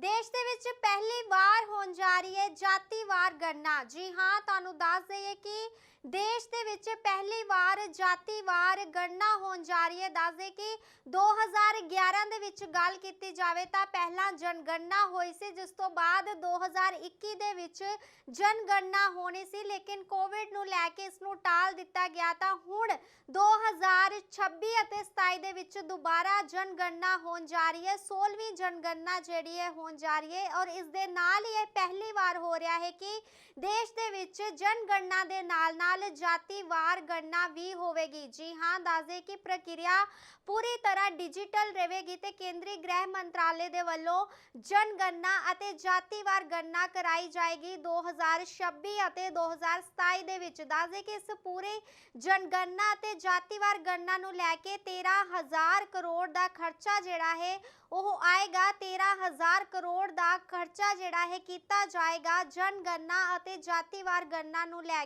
ਦੇਸ਼ ਦੇ ਵਿੱਚ ਪਹਿਲੀ ਵਾਰ ਹੋਣ ਜਾ ਰਹੀ ਹੈ ਜਾਤੀਵਾਰ ਗਣਨਾ। ਜੀ ਹਾਂ, ਤੁਹਾਨੂੰ ਦੱਸ ਦਈਏ ਕਿ ਦੇਸ਼ ਦੇ ਵਿੱਚ ਪਹਿਲੀ ਵਾਰ ਜਾਤੀਵਾਰ ਗਣਨਾ ਹੋਣ ਜਾ ਰਹੀ ਹੈ। ਦੱਸ ਦੇ ਕਿ 2011 ਦੇ ਵਿੱਚ ਗੱਲ ਕੀਤੀ ਜਾਵੇ ਤਾਂ ਪਹਿਲਾਂ ਜਨਗਣਨਾ ਹੋਈ ਸੀ, ਜਿਸ ਤੋਂ ਬਾਅਦ 2021 ਦੇ ਵਿੱਚ ਜਨਗਣਨਾ ਹੋਣੀ ਸੀ। ਲੇਕਿਨ ਕੋਵਿਡ ਨੂੰ ਲੈ ਕੇ ਇਸ ਨੂੰ ਟਾਲ ਦਿੱਤਾ ਗਿਆ ਤਾਂ ਹੁਣ 2026 ਅਤੇ 27 ਦੇ ਵਿੱਚ ਦੁਬਾਰਾ ਜਨਗਣਨਾ ਹੋਣ ਜਾ ਰਹੀ ਹੈ। 16ਵੀਂ ਜਨਗਣਨਾ ਜਿਹੜੀ ਹੈ ਹੋਣ ਜਾ ਰਹੀ ਹੈ ਔਰ ਇਸ ਦੇ ਨਾਲ ਹੀ ਇਹ ਪਹਿਲੀ ਵਾਰ ਹੋ ਰਿਹਾ ਹੈ ਕਿ ਦੇਸ਼ ਦੇ ਵਿੱਚ ਜਨਗਣਨਾ ਦੇ ਨਾਲ ਨਾਲ ਜਾਤੀਵਾਰ ਗਣਨਾ ਵੀ ਹੋਵੇਗੀ। ਜੀ ਹਾਂ ਦੱਸਦੇ ਕਿ ਪ੍ਰਕਿਰਿਆ ਪੂਰੀ ਡਿਜੀਟਲ ਰਹੇਗੀ ਤੇ ਕੇਂਦਰੀ ਗ੍ਰਹਿ ਮੰਤਰਾਲੇ ਦੇ ਵੱਲੋਂ ਜਨਗਣਨਾ ਅਤੇ ਜਾਤੀਵਾਰ ਗਣਨਾ ਕਰਾਈ ਜਾਏਗੀ 2026 ਅਤੇ 2027 ਦੇ ਵਿੱਚ। ਦੱਸਦੇ ਕਿ ਇਸ ਪੂਰੇ ਜਨਗਣਨਾ ਅਤੇ ਜਾਤੀਵਾਰ ਗਣਨਾ ਨੂੰ ਲੈ ਕੇ 13000 ਕਰੋੜ ਦਾ ਖਰਚਾ ਜਿਹੜਾ ਹੈ, ਉਹ ਆਏਗਾ। 13000 ਕਰੋੜ ਦਾ ਖਰਚਾ ਜਿਹੜਾ ਹੈ, ਕੀਤਾ ਜਾਏਗਾ ਜਨਗਣਨਾ ਅਤੇ ਜਾਤੀਵਾਰ ਗਣਨਾ ਨੂੰ ਲੈ